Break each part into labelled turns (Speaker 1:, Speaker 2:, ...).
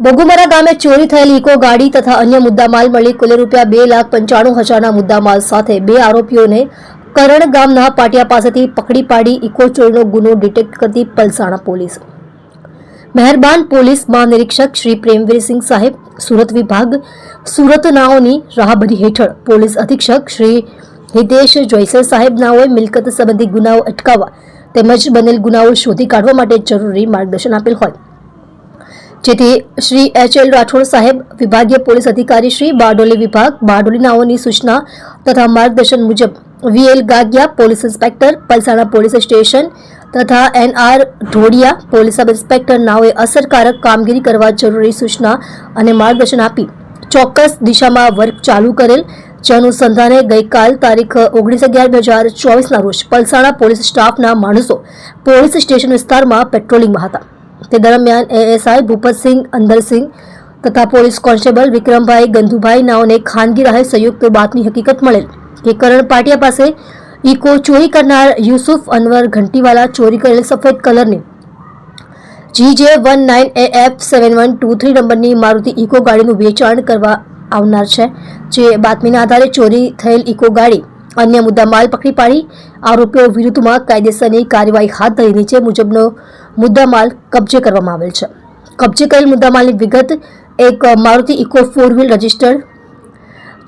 Speaker 1: બગુમરા ગામે ચોરી થયેલી ઇકો ગાડી તથા અન્ય મુદ્દામાલ મળી કુલ રૂપિયા બે લાખ પંચાણું હજારના મુદ્દામાલ સાથે બે આરોપીઓને કરણ ગામના પાટિયા પાસેથી પકડી પાડી ઇકો ચોરીનો ગુનો ડિટેક્ટ કરતી પલસાણા પોલીસ. મહેરબાન પોલીસ મહાનિરીક્ષક શ્રી પ્રેમવીરસિંહ સાહેબ, સુરત વિભાગ સુરતનાઓની રાહબરી હેઠળ પોલીસ અધિક્ષક શ્રી હિતેશ જોઈસર સાહેબનાઓએ મિલકત સંબંધી ગુનાઓ અટકાવવા તેમજ બનેલ ગુનાઓ શોધી કાઢવા માટે જરૂરી માર્ગદર્શન આપેલ હોય. જેથી શ્રી એચ એલ રાઠોડ સાહેબ, વિભાગીય પોલીસ અધિકારી શ્રી, બારડોલી વિભાગ, બારડોલીનાઓની સૂચના તથા માર્ગદર્શન મુજબ V L Gagiya, police inspector, Palsana police station તથા N R Dhodiya, police sub inspector નાઓએ અસરકારક કામગીરી કરવા જરૂરી સૂચના અને માર્ગદર્શન આપી ચોક્કસ દિશામાં વર્ક ચાલુ કરેલ. જે અનુસંધાને ગઈકાલ તારીખ ઓગણીસ અગિયાર બે હજાર ચોવીસના રોજ પલસાણા પોલીસ સ્ટાફના માણસો પોલીસ સ્ટેશન વિસ્તારમાં પેટ્રોલિંગમાં હતા. તે દરમિયાન એએસઆઈ ભૂપતસિંહ, અંદરસિંહ તથા પોલીસ કોન્સ્ટેબલ વિક્રમભાઈ ગંધુભાઈ નાઓને ખાનગી રાહે સંયુક્ત બાતમી હકીકત મળેલ કે કરણ પાટિયા પાસે ઇકો ચોરી કરનાર યુસુફ અનવર ઘંટીવાલા ચોરી કરેલ સફેદ કલરની G J one nine A F seven one two three નંબરની મારુતિ ઇકો ગાડીનું વેચાણ કરવા આવનાર છે. જે બાતમીના આધારે ચોરી થયેલ ઇકો ગાડી અન્ય મુદ્દામાલ પકડી પાડી. આરોપીઓ વિરુદ્ધમાં કાયદેસરની કાર્યવાહી હાથ ધરી નીચે મુજબનો મુદ્દામાલ કબજે કરવામાં આવેલ છે. કબજે કરેલ મુદ્દામાલની વિગત એક Maruti Eco four wheel registered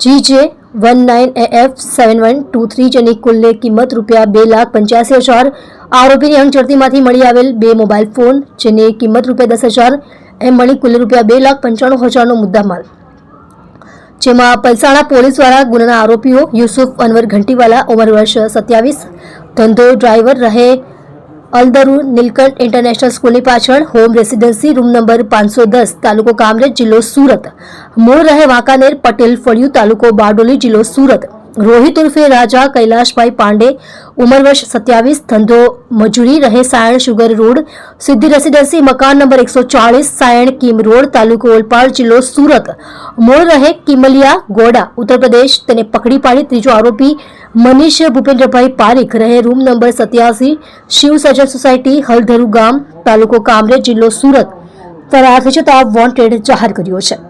Speaker 1: G J one nine A F seven one two three જેની કુલની કિંમત રૂપિયા બે લાખ પંચ્યાસી હજાર આરોપીની અંગ ચડતીમાંથી મળી આવેલ બે મોબાઈલ ફોન જેની કિંમત રૂપિયા દસ હજાર એમ મળી કુલ રૂપિયા બે લાખ પંચાણું હજારનો મુદ્દામાલ જેમાં પલસાણા પોલીસ દ્વારા ગુનાના આરોપીઓ યુસુફ અનવર ઘંટીવાલા, ઉંમર વર્ષ સત્યાવીસ, ધંધો ડ્રાઈવર રહે, અલદરુ નીલકંઠ ઇન્ટરનેશનલ સ્કૂલની પાછળ, હોમ રેસિડેન્સી રૂમ નંબર પાંચસો દસ, તાલુકો કામરેજ, જિલ્લો સુરત. મૂળ રહે વાંકાનેર, પટેલ ફળિયું તાલુકો બારડોલી, જિલ્લો સુરત. રોહિત ઉર્ફે રાજા કૈલાશભાઈ પાંડે, ઉંમર વર્ષ સત્યાવીસ, ધંધો મજૂરી રહે Sayan sugar road, Siddhi residency મકાન નંબર એકસો ચાળીસ, સાયણ કિમ રોડ, તાલુકો ઓલપાડ જિલ્લો સુરત. મૂળ રહે કિમલિયા ગોડા ઉત્તર પ્રદેશ તેને પકડી પાડી ત્રીજો આરોપી મનીષ ભૂપેન્દ્રભાઈ પારીખ રહે રૂમ નંબર સત્યાસી, શિવ સર્જન સોસાયટી, હલધરુ ગામ, તાલુકો કામરેજ જિલ્લો સુરત. ફરાર જતા વોન્ટેડ જાહેર કર્યો છે.